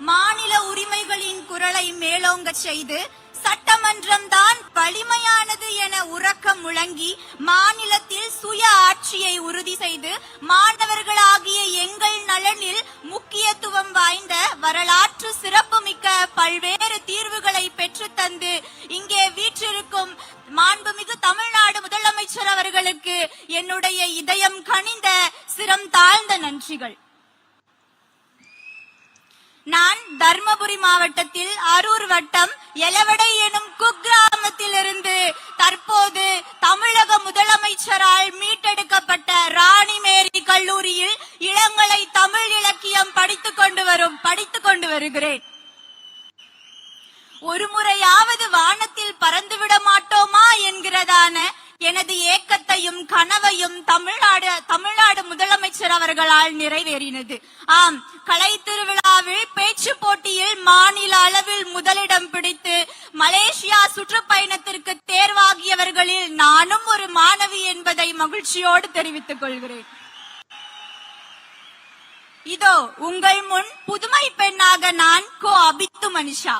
மாநில உரிமைகளின் குரலை மேலோங்கச் செய்து சட்டமன்றம் தான் வலிமையானது என உறக்க முழங்கி மாநிலத்தில் சுய ஆட்சியை உறுதி செய்து மாணவர்களாகிய எங்கள் நலனில் முக்கியத்துவம் வாய்ந்த வரலாற்று சிறப்புமிக்க பல்வேறு தீர்வுகளை பெற்றுத் தந்து இங்கே வீற்றிருக்கும் மாண்புமிகு தமிழ்நாடு முதலமைச்சர் அவர்களுக்கு என்னுடைய இதயம் கனிந்த சிரம் தாழ்ந்த நன்றிகள். நான் தர்மபுரி மாவட்டத்தில் அரூர் வட்டம் எலவடை எனும் குக்கிராமத்தில் இருந்து தற்போது தமிழக முதலமைச்சரால் மீட்டெடுக்கப்பட்ட ராணி மேரி கல்லூரியில் இளங்கலை தமிழ் இலக்கியம் படித்துக் கொண்டு வரும் படித்துக் கொண்டு வருகிறேன். ஒரு முறையாவது வானத்தில் பறந்துவிட மாட்டேன் என்கிறதான எனது ஏக்கத்தையும் கனவையும் தமிழ்நாடு தமிழ்நாடு முதலமைச்சர் அவர்களால் நிறைவேறினது. ஆம் கலை திருவிழாவில் பேச்சு போட்டியில் மாநில அளவில் முதலிடம் பிடித்து மலேசியா சுற்றுப்பயணத்திற்கு தேர்வாகியவர்களில் நானும் ஒரு மாணவி என்பதை மகிழ்ச்சியோடு தெரிவித்துக் கொள்கிறேன். இதோ உங்கள் முன் புதுமை பெண்ணாக நான் கோ அபித்து மனிஷா.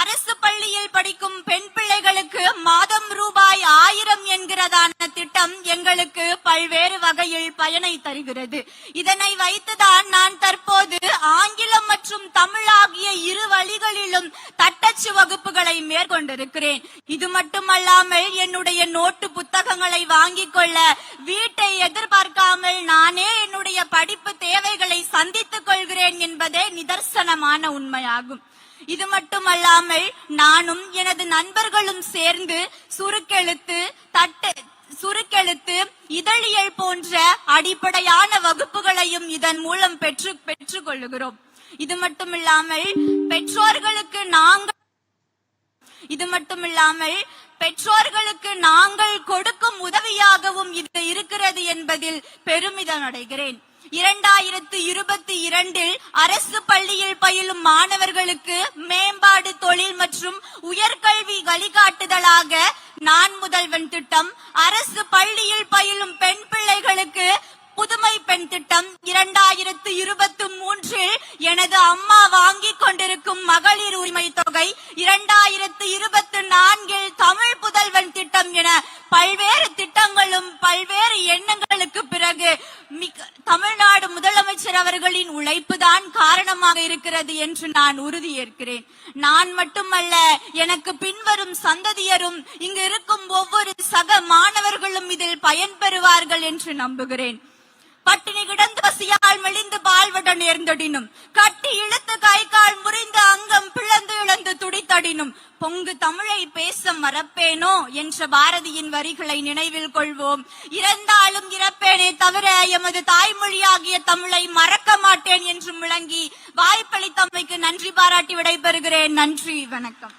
அரசு பள்ளியில் படிக்கும் பெண் பிள்ளைகளுக்கு மாதம் ரூபாய் ஆயிரம் என்கிறதான திட்டம் எங்களுக்கு பல்வேறு வகையில் பயனை தருகிறது. இதனை வைத்துதான் நான் தற்போது ஆங்கிலம் மற்றும் தமிழ் ஆகிய இரு வழிகளிலும் தட்டச்சு வகுப்புகளை மேற்கொண்டிருக்கிறேன். இது மட்டுமல்லாமல் என்னுடைய நோட்டு புத்தகங்களை வாங்கிக் கொள்ள வீட்டை எதிர்பார்க்காமல் நானே என்னுடைய படிப்பு தேவைகளை சந்தித்துக் கொள்கிறேன் என்பதே நிதர்சனமான உண்மையாகும். இது மட்டுமல்லாமல் நானும் எனது நண்பர்களும் சேர்ந்து சுருக்கெழுத்து தட்டு இதழியல் போன்ற அடிப்படையான வகுப்புகளையும் இதன் மூலம் பெற்று பெற்றுக் கொள்ளுகிறோம் இது மட்டுமில்லாமல் பெற்றோர்களுக்கு நாங்கள் இது மட்டுமில்லாமல் பெற்றோர்களுக்கு நாங்கள் கொடுக்கும் உதவியாகவும் இது இருக்கிறது என்பதில் பெருமிதம் அடைகிறேன் இரண்டாயிரத்து இருபத்தி இரண்டில் அரசு பள்ளியில் பயிலும் மாணவர்களுக்கு மேம்பாடு தொழில் மற்றும் உயர்கல்வி வழிகாட்டுதலாக நான் முதல்வன் திட்டம் அரசு பள்ளியில் பயிலும் அம்மா வாங்கிக் கொண்டிருக்கும் மகளிர் உரிமை தொகை இரண்டாயிரத்து இருபத்தி நான்கில் தமிழ் புதல்வன் திட்டம் என பல்வேறு திட்டங்களும் பல்வேறு எண்ணங்களுக்கு பிறகு தமிழ்நாடு முதலமைச்சர் அவர்களின் உழைப்பு தான் காரணமாக இருக்கிறது என்று நான் உறுதியேற்கிறேன். நான் மட்டுமல்ல எனக்கு பின்வரும் சந்ததியரும் இங்கு இருக்கும் ஒவ்வொரு சக மாணவர்களும் இதில் பயன்பெறுவார்கள் என்று நம்புகிறேன். பட்டினி கிடந்து பசியால் மெலிந்து பால்வட நேர்ந்தடினும் கட்டி இழுத்து கை கால் முறிந்து அங்கம் பிளந்து இழந்து துடித்தடினும் பொங்கு தமிழை பேச மறப்பேனோ என்ற பாரதியின் வரிகளை நினைவில் கொள்வோம். இறந்தாலும் இறப்பேனே தவிர எமது தாய்மொழியாகிய தமிழை மறக்க மாட்டேன் என்று முழங்கி வாய்ப்பளித்தமைக்கு நன்றி பாராட்டி விடைபெறுகிறேன். நன்றி வணக்கம்.